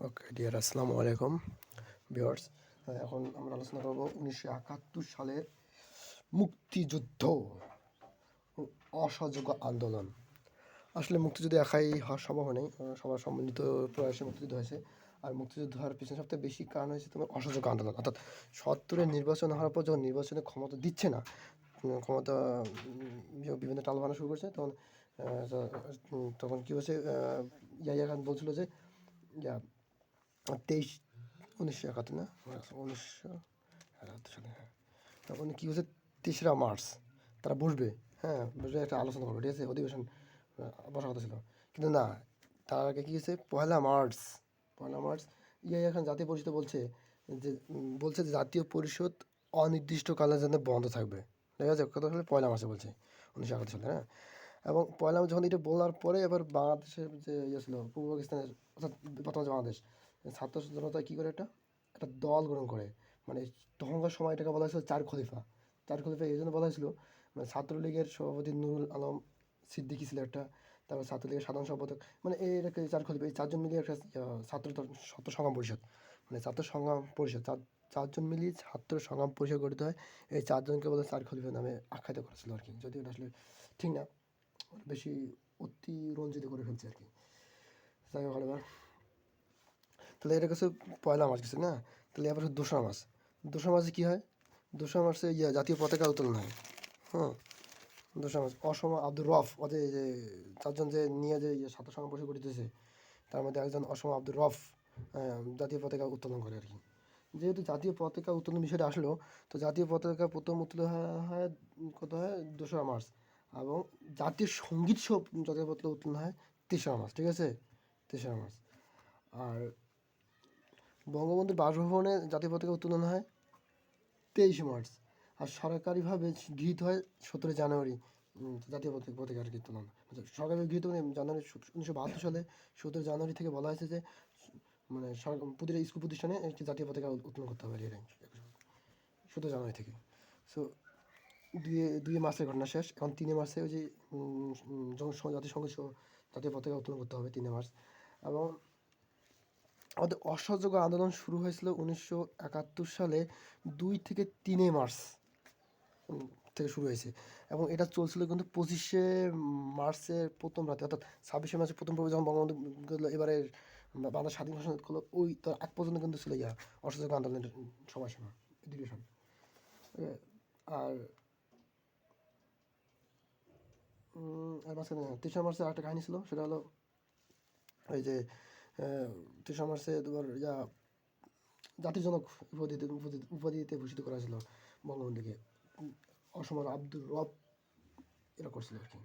Okay dear আসসালামু আলাইকুম viewers এখন আমরা আলোচনা করব উনিশশো একাত্তর সালের মুক্তিযুদ্ধ অসহযোগ আন্দোলন। আসলে মুক্তিযুদ্ধ একাই হওয়া সম্ভব নেই। সবার সম্মিলিত প্রয়াসে মুক্তিযুদ্ধ হয়েছে। আর মুক্তিযুদ্ধ হওয়ার পিছনে সবথেকে বেশি কারণ হয়েছে তোমার অসহযোগ আন্দোলন। অর্থাৎ সত্তরের নির্বাচন হওয়ার পর যখন নির্বাচনে ক্ষমতা দিচ্ছে না ক্ষমতা বিভিন্ন টাল বানা শুরু করছে তখন তখন কী হয়েছে আহ, ইয়াহিয়া খান বলছিল যে তেইশ উনিশশো একাত্তর না উনিশশো একাত্তর সালে হ্যাঁ তখন কী হচ্ছে তেসরা মার্চ তারা বসবে হ্যাঁ বসবে একটা আলোচনা করবে ঠিক আছে অধিবেশন বসার কথা ছিল কিন্তু না তার আগে কী হচ্ছে পয়লা মার্চ পয়লা মার্চ ইয়ে এখন জাতীয় পরিষদ বলছে যে বলছে যে জাতীয় পরিষদ অনির্দিষ্টকালের জন্য বন্ধ থাকবে ঠিক আছে কথা হলে পয়লা মাসে বলছে উনিশশো একাত্তর সালে হ্যাঁ এবং পয়লা মার্চ যখন এটা বলার পরে এবার বাংলাদেশের যে ইয়ে ছিল পূর্ব পাকিস্তানের অর্থাৎ বর্তমান বাংলাদেশ ছাত্র জনতা কী করে একটা? একটা দল গঠন করে। মানে তখনকার সময় এটাকে বলা হয়েছিল চার খলিফা। চার খলিফা এই জন্য বলা হয়েছিল মানে ছাত্রলীগের সভাপতি নুরুল আলম সিদ্দিকী ছিল একটা, তারপর ছাত্রলীগের সাধারণ সম্পাদক মানে এটাকে চার খলিফা, এই চারজন মিলিয়ে একটা ছাত্র ছাত্র সংগ্রাম পরিষদ। মানে ছাত্র সংগ্রাম পরিষদ, চার, চারজন মিলিয়ে ছাত্র সংগ্রাম পরিষদ গঠিত হয়। এই চারজনকে বলে চার খলিফা নামে আখ্যায়িত করেছিল আর কি। যদিও এটা আসলে ঠিক না, বেশি অতি রঞ্জিত করে ফেলছে আর কি। যাই হোক এবার তাহলে এটা কাছে পয়লা মাস গেছে না? তাহলে এবার হচ্ছে দোসরা মাস দোসরা মাসে কী হয়? দোসরা মাসে ইয়ে জাতীয় পতাকা উত্তোলন হয়। হ্যাঁ দোসরা মাস অসম আব্দুর রফ ওদের যে চারজন যে নিয়ে যে ইয়ে ছাত্র সংগ্রাম পরিষদ গঠিতেছে তার মধ্যে একজন অসম আব্দুর রফ জাতীয় পতাকা উত্তোলন করে আর কি। যেহেতু জাতীয় পতাকা উত্তোলন বিষয়টা আসলো, তো জাতীয় পতাকা প্রথম উত্তোলন হয়- কত হয়? দোসরা মার্চ। এবং জাতীয় সংগীত সব জাতীয় পতাকা উত্তোলন হয়, তেসরা মার্চ, ঠিক আছে? তেসরা মার্চ। আর বঙ্গবন্ধুর বাসভবনে জাতীয় পতাকা উত্তোলন হয় তেইশে মার্চ। আর সরকারিভাবে গৃহীত হয় সতেরো জানুয়ারি জাতীয় পতাকা পতাকা আর কি উত্তোলন আচ্ছা, গৃহীত মানে জানুয়ারি উনিশশো বাহাত্তর সালে সতেরো জানুয়ারি থেকে বলা হয়েছে যে মানে সরকার প্রতিটা স্কুল প্রতিষ্ঠানে একটি জাতীয় পতাকা উত্তোলন করতে হবে আর সতেরো জানুয়ারি থেকে। সো দুই দুই মাসের ঘটনা শেষ। এখন তিনে মাসে ওই যে জাতিসংঘ জাতীয় পতাকা উত্তোলন করতে হবে তিনে মার্চ। এবং অসহযোগ আন্দোলন শুরু হয়েছিল উনিশশো একাত্তর সালে দুই থেকে তিনে মার্চ থেকে শুরু হয়েছে। এবং এটা চলছিল কিন্তু পঁচিশে মার্চের প্রথম রাতে, অর্থাৎ ছাব্বিশে মার্চের প্রথম পর্বে যখন বঙ্গবন্ধু এবারে বাংলা স্বাধীন ঘোষণা করল ওই তার আগ পর্যন্ত কিন্তু ছিল ইয়া, অসহযোগ আন্দোলনের সময়সীমা ডিউরেশন আর আর তেসরা মার্চে একটা কাহিনী ছিল, সেটা হলো এই যে মার্চে তোমার ইয়া জাতিজনক উপাধিতে উপাধি উপাধিতে ভূষিত করা হয়েছিল বঙ্গবন্ধুকে উম, অসমার আব্দুর রব এরা করছিল আর কি।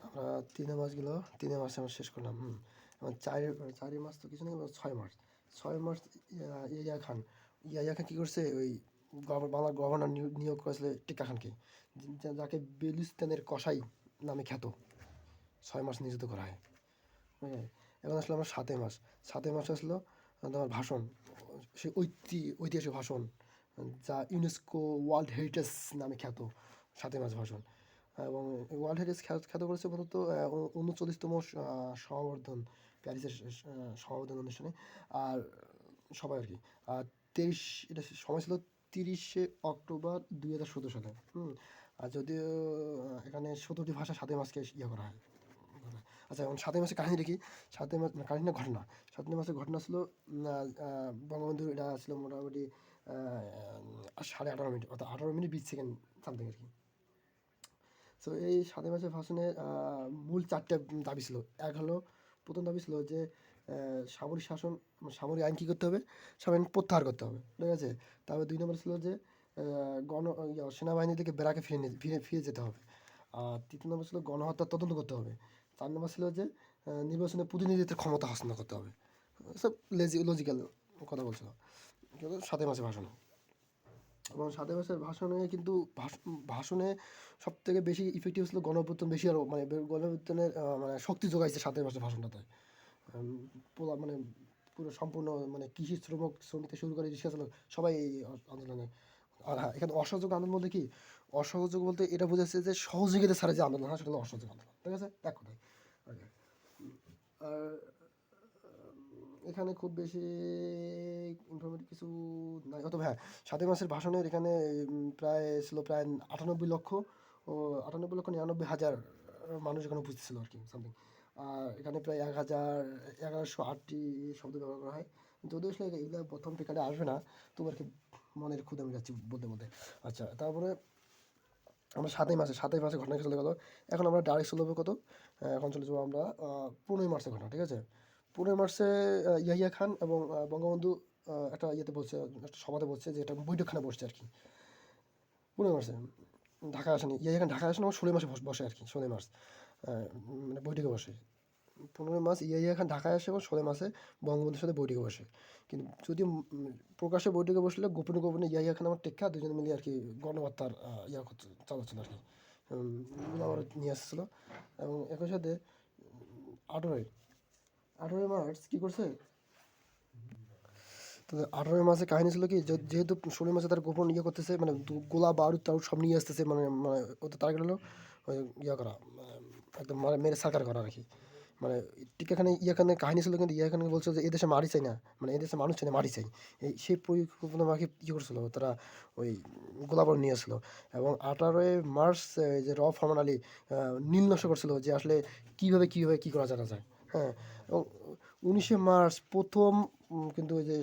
আমরা তিনে মাস গেল তিনে মাসে আমরা শেষ করলাম হুম। এবং চারের চারি মাস তো কিছু নেই ছয় মাস। ছয় মাস ইয়া- খান ইয়াহিয়া খান কী করছে? ওই বাংলার গভর্নর নিয়োগ করেছিল টিকা খানকে যা- যাকে বেলুস্তানের কসাই নামে খ্যাত। ছয় মাস নিযুক্ত করা হয়। হ্যাঁ এখন আসলো আমার সাতই মাস সাতই মাস আসলো তোমার ভাষণ। সে ঐতি ঐতিহাসিক ভাষণ, যা ইউনেস্কো ওয়ার্ল্ড হেরিটেজ নামে খ্যাত, সাতই মাস ভাষণ। এবং ওয়ার্ল্ড হেরিটেজ খ্যাত খ্যাত করেছে মূলত উনচল্লিশতম সমাবর্ধন, প্যারিসের সমাবর্ধন অনুষ্ঠানে। আর সবাই আর কি। আর তেইশ এটা সময় ছিল তিরিশে অক্টোবর দুই হাজার সতেরো সালে। হুম, আর যদিও এখানে সতেরোটি ভাষা সাতই মাসকে ইয়ে করা হয়। আচ্ছা এখন সাতই মাসে কাহিনী দেখি। সাতই মাস কাহিনী না ঘটনা। সাতই মাসের ঘটনা ছিল বঙ্গবন্ধুর এটা ছিল মোটামুটি সাড়ে আঠারো মিনিট, অর্থাৎ আঠারো মিনিট বিশ সেকেন্ড সামথিং আর কি। সো এই সাতই মাসের ভাষণে মূল চারটে দাবি ছিল। এক হলো, প্রথম দাবি ছিল যে সামরিক শাসন মানে সামরিক আইন কী করতে হবে? সামরিক আইন প্রত্যাহার করতে হবে, ঠিক আছে? তারপর দুই নম্বর ছিল যে গণ সেনাবাহিনী থেকে বেড়াকে ফিরে ফিরে ফিরে যেতে হবে। আর তৃতীয় নম্বর ছিল গণহত্যার তদন্ত করতে হবে। চার নম্বর ছিল যে নির্বাচনে প্রতিনিধিত্বের ক্ষমতা হাসিল করতে হবে। সব লেজি লজিক্যাল কথা বলছিল। কিন্তু সাতই মাসে ভাষণ। এবং সাতই মাসের ভাষণে কিন্তু ভাষ- ভাষণে সব থেকে বেশি ইফেক্টিভ ছিল গণঅভ্যুত্থান, বেশি আরও মানে গণঅভ্যুত্থানের মানে শক্তি যোগাইছে সাতই মাসের ভাষণটাতে। মানে পুরো সম্পূর্ণ মানে কৃষি শ্রমিক শ্রমিক থেকে শুরু করে সবাই এই আন্দোলনে আর হ্যাঁ এখানে অসহযোগ আন্দোলন বলতে কি? অসহযোগ বলতে এটা বোঝাচ্ছে যে সহযোগিতা ছাড়া যে আন্দোলন, হয় সেটা হলো অসহযোগ আন্দোলন, ঠিক আছে? এক কথায় আর এখানে খুব বেশি ইনফরমেটিভ কিছু নাই। অথবা হ্যাঁ সাতই মাসের ভাষণের এখানে প্রায়, ছিল প্রায় আটানব্বই লক্ষ ও আটানব্বই লক্ষ নিরানব্বই হাজার মানুষ এখানে উপস্থিত ছিল আর কি সামথিং আর এখানে প্রায় এক হাজার এগারোশো আটটি শব্দ ব্যবহার করা হয়। যদিও আসলে এগুলো প্রথম টিকাটে আসবে না, তবু আর কি মনের ক্ষুদে আমি যাচ্ছি বলতে বলতে আচ্ছা তারপরে আমরা সাতই মাসে সাতই মাসে ঘটনা চলে গেল। এখন আমরা ডাইরেক্ট চলে যাব কত? এখন চলে যাব আমরা পনেরোই মার্চের ঘটনা, ঠিক আছে? পনেরোই মার্চে ইয়াহিয়া খান এবং বঙ্গবন্ধু একটা ইয়েতে বলছে, একটা সভাতে বলছে যে এটা বৈঠকখানে বসছে আর কি। পনেরোই মার্চে ঢাকা আসেনি। ইয়াহিয়া খান ঢাকা আসেন আমার ষোলোই মাসে বসে আর কি, ষোলোই মার্চ। মানে বৈঠকে বসে। পনেরোই মাস ইয়াহিয়া খান ঢাকায় আসে এবং ষোলোই মাসে বঙ্গবন্ধুর সাথে বৈঠকে বসে। কিন্তু যদি প্রকাশ্যে বৈঠকে বসলে গোপনে গোপনে ইয়াহিয়া খান আমার টেক্কা, দুজন মিলে আর কি গণহত্যার ইয়া চালাচ্ছিল আর কি। আবার নিয়ে আসছিল। এবং একই সাথে আঠেরোই আঠেরোই মার্চ কী করছে? তো আঠেরোই মাসে কাহিনী ছিল কি যেহেতু ষোলোই মাসে তার গোপন ইয়ে করতেছে মানে গোলা বারুদ টারুদ সব নিয়ে আসতেছে মানে মানে ওদের টার্গেট হলো ইয়ে করা একদম মানে মেরে সাকার করা আর কি। মানে ঠিক এখানে ইয়েখানে কাহিনী ছিল কিন্তু ইয়েখানে বলছিল যে এদেশে মারি চাই না। মানে এদেশে মানুষ চাই না, মারি চাই। এই সেই পরিকল্পনা মাকে ইয়ে করছিল, তারা ওই গোলাবর নিয়ে আসলো এবং আঠারোই মার্চ যে র ফরমান আলী নষ্ট করছিল যে, আসলে কীভাবে কীভাবে, কী করা জানা যায়। হ্যাঁ এবং উনিশে মার্চ প্রথম কিন্তু ওই যে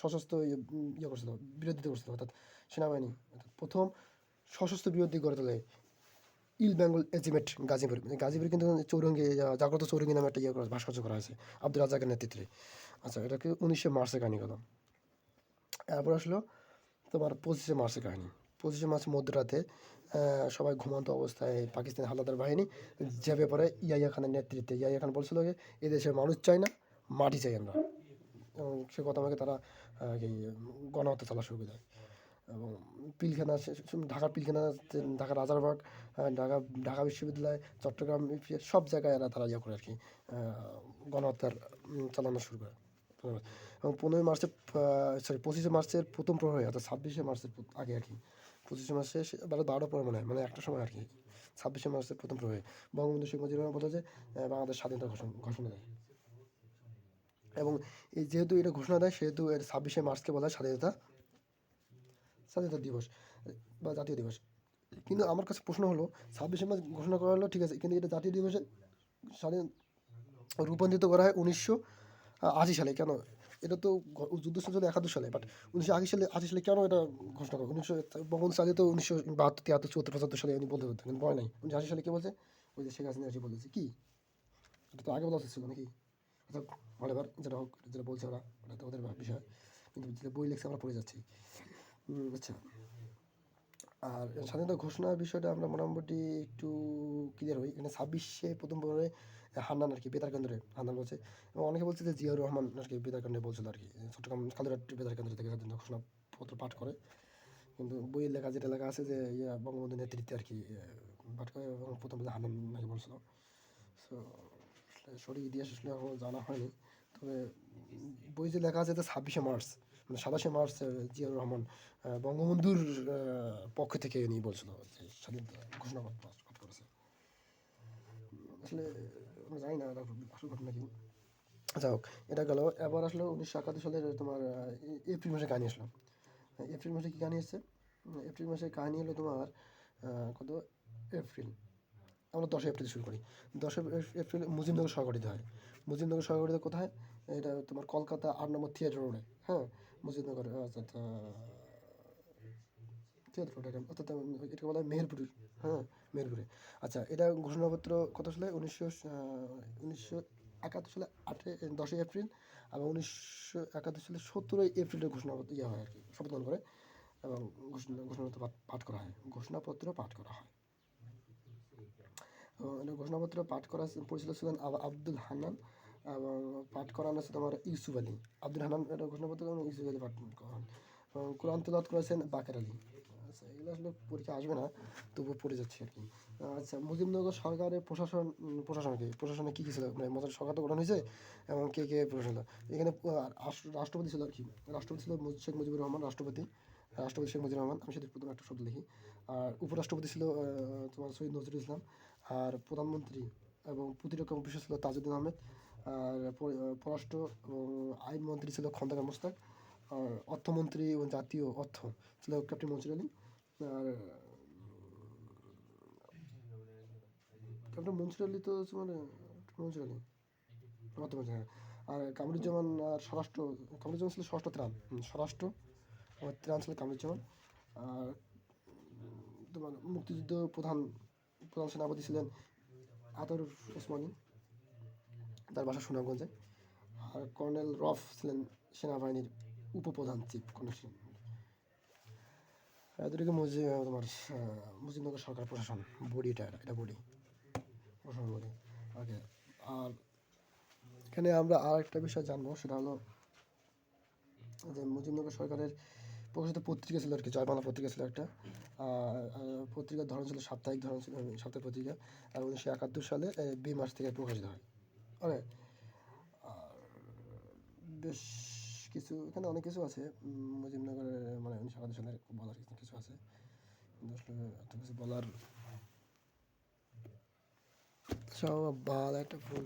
সশস্ত্র ইয়ে ইয়ে করছিল, বিরোধিতা করছিল, অর্থাৎ সেনাবাহিনী। অর্থাৎ প্রথম সশস্ত্র বিরোধী গড়ে তোলে। ইল বেঙ্গল এজিমেট গাজীপুর। গাজীপুর কিন্তু চৌরঙ্গি জাগ্রত চৌরঙ্গি নামে একটা ইয়ে করা ভাস্কর্য করা হয়েছে আব্দুল রাজাকের নেতৃত্বে। আচ্ছা এটাকে উনিশে মার্চে কাহিনী গেল? এরপর আসলো তোমার পঁচিশে মার্চের কাহিনী। পঁচিশে মার্চ মধ্যরাতে সবাই ঘুমন্ত অবস্থায় পাকিস্তান হানাদার বাহিনী যে ব্যাপারে ইয়াইয়া খানের নেতৃত্বে। ইয়াইয়া খান বলছিল যে এদেশের মানুষ চাই না, মাটি চাই আমরা। এবং সে কথা আমাকে তারা কি গণহত্যা চালা শুরু করে দেয়। এবং পিলখানা ঢাকার পিলখানা ঢাকা রাজারবাগ ঢাকা ঢাকা বিশ্ববিদ্যালয়, চট্টগ্রাম সব জায়গায় এরা তারা ইয়ে করে আর কি গণহত্যার চালানো শুরু করে। এবং পনেরোই মার্চের সরি পঁচিশে মার্চের প্রথম প্রহরে, অর্থাৎ ছাব্বিশে মার্চের আগে আর কি, পঁচিশে মার্চে বেলা বারোটা পরে মনে হয় মানে একটা সময় আর কি, ছাব্বিশে মার্চের প্রথম প্রহরে। বঙ্গবন্ধু শেখ মুজিবুর রহমান বলে যে বাংলাদেশ স্বাধীনতা ঘোষণা ঘোষণা দেয়। এবং এই যেহেতু এটা ঘোষণা দেয়, সেহেতু এর ছাব্বিশে মার্চকে বলা হয় স্বাধীনতা স্বাধীনতা দিবস, বা জাতীয় দিবস। কিন্তু আমার কাছে প্রশ্ন হলো, ছাব্বিশে মার্চ ঘোষণা করা হলো, ঠিক আছে, কিন্তু এটা জাতীয় দিবসে স্বাধীন, রূপান্তরিত করা হয় উনিশশো আশি সালে, কেন? এটা তো যুদ্ধ হলো একাত্তর সালে বাট উনিশশো আশি সালে আশি সালে কেন এটা ঘোষণা করে উনিশশো বঙ্গবন্ধু সালে তো উনিশশো বাহাত্তর, তিয়াত্তর, চুয়াত্তর, পঁচাত্তর সালে উনি বলতে পারতেন কিন্তু বয় নাই। উনিশশো আশি সালে কে বলছে? ওই যে শেখ হাসিনা বলেছে কি? এটা তো আগে বলা উচিত ছিল নাকি? অর্থাৎ হলেবার যেটা হোক, যেটা বলছে ওরা, ওটা তো ওদের বিষয়, কিন্তু যেটা বই লেখছে আমরা পড়ে যাচ্ছি। আচ্ছা। আর স্বাধীনতা ঘোষণার বিষয়টা আমরা মোটামুটি একটু ক্লিয়ার হই। এখানে ছাব্বিশে প্রথম পরে হান্নান আর কি, বেতার কেন্দ্রে হান্নান বলছে। এবং অনেকে বলছে যে জিয়াউর রহমান আর কি বেতার কেন্দ্রে বলছিল আর কি। চট্টগ্রাম বেতার কেন্দ্র থেকে স্বাধীনতা ঘোষণাপত্র পাঠ করে। কিন্তু বইয়ের লেখা যেটা লেখা আছে যে, ইয়া বঙ্গবন্ধু নেতৃত্বে আর কি পাঠ করে এবং প্রথম বলতে হান্নান নাকি বলছিল। সো সঠিক ইতিহাস আসলে জানা হয়নি। তবে বই যে লেখা আছে যে ছাব্বিশে মার্চ মানে সাতাশে মার্চ জিয়াউর রহমান বঙ্গবন্ধুর পক্ষ থেকে উনি বলছিল যে স্বাধীনতা ঘোষণা করেছে। আসলে জানি না আসল ঘটনা কি। যাই হোক, এটা গেল। এবার আসলো উনিশশো একাত্তর সালের তোমার এপ্রিল মাসে কাহিনী আসলো। এপ্রিল মাসে কী কাহিনী এসছে? এপ্রিল মাসে কাহিনী হলো তোমার কত? এপ্রিল। আমরা দশই এপ্রিল শুরু করি। দশই এপ্রিল মুজিবনগর সহগঠিত হয়। মুজিবনগর সহগঠিত কোথায়? এটা তোমার কলকাতা আট নম্বর থিয়েটার রোডে হ্যাঁ? মুজিবনগর অর্থাৎ এটা অর্থাৎ এটাকে বলা হয় মেহেরপুর হ্যাঁ মেহেরপুরে আচ্ছা এটা ঘোষণাপত্র কত সালে উনিশশো উনিশশো একাত্তর সালে আটে দশই এপ্রিল এবং উনিশশো একাত্তর সালে সতেরোই এপ্রিলের ঘোষণাপত্র ইয়ে হয় আর কি শপথ করে এবং ঘোষণা ঘোষণাপত্র পাঠ- করা হয় ঘোষণাপত্র পাঠ করা হয় এবং ঘোষণাপত্র পাঠ করা পরিচালক ছিলেন আব- আব্দুল হান্নান এবং পাঠ করানো আছে তোমার ইউসুফ আলী। আব্দুল হান্নান এটা ঘোষণাপত্র এবং ইউসুফ আলী পাঠ করান। কোরআন তেলাওয়াত করেছেন বাকের আলী। আচ্ছা এগুলো আসলে পরীক্ষা আসবে না তবুও পড়ে যাচ্ছে আর কি। আচ্ছা মুজিবনগর সরকারের প্রশাসন উম, প্রশাসন কি কী ছিল? মানে মজার সরকার তো গঠন হয়েছে এবং কে কে প্রশাসন? এখানে রাষ্ট্রপতি ছিল আর কি। রাষ্ট্রপতি ছিল শেখ মুজিবুর রহমান রাষ্ট্রপতি। রাষ্ট্রপতি শেখ মুজিবুর রহমান আমি সেটা প্রথমে একটা শব্দ লিখি আর উপরাষ্ট্রপতি ছিল তোমার সৈয়দ নজরুল ইসলাম। আর প্রধানমন্ত্রী এবং প্রতিরক্ষা অফিসার ছিল তাজউদ্দিন আহমেদ। আর পররাষ্ট্র এবং আইনমন্ত্রী ছিল খন্দকার মোস্তাক, আর অর্থমন্ত্রী এবং জাতীয় অর্থ ছিল ক্যাপ্টেন মনসুর আলী, আর ক্যাপ্টেন মনসুর আলী তো মানে মনসুর আলী, অর্থমন্ত্রী হ্যাঁ। আর কামরুজ্জামান আর স্বরাষ্ট্র, কামরুজ্জামান ছিল ষষ্ঠ ত্রাণ স্বরাষ্ট্র ত্রাণ ছিল কামরুজ্জামান। আর তোমার মুক্তিযুদ্ধ প্রধান প্রধান সেনাপতি ছিলেন আতর ওসমানী। তার বাসা সুনামগঞ্জে আর কর্নেল রফ ছিলেন সেনাবাহিনীর উপপ্রধান চিফ কর্নেল এতটুকু মুজি তোমার মুজিবনগর সরকার প্রশাসন, বডি এটা এটা বডি। প্রশাসন বডি। ওকে, আর এখানে আমরা আর একটা বিষয় জানব, সেটা হলো যে মুজিবনগর সরকারের প্রকাশিত পত্রিকা ছিল আর কি জয় বাংলা পত্রিকা ছিল একটা। পত্রিকার ধরন ছিল সাপ্তাহিক ধরন ছিল, সাপ্তাহিক পত্রিকা। আর উনিশশো একাত্তর সালে মে মাস থেকে প্রকাশিত হয়। আর বেশ কিছু, এখানে অনেক কিছু আছে। মুজিবনগরের মানে সারা সালের বলার কিছু কিছু আছে। কিন্তু আসলে এত কিছু বলার, সব বাল একটা ফোন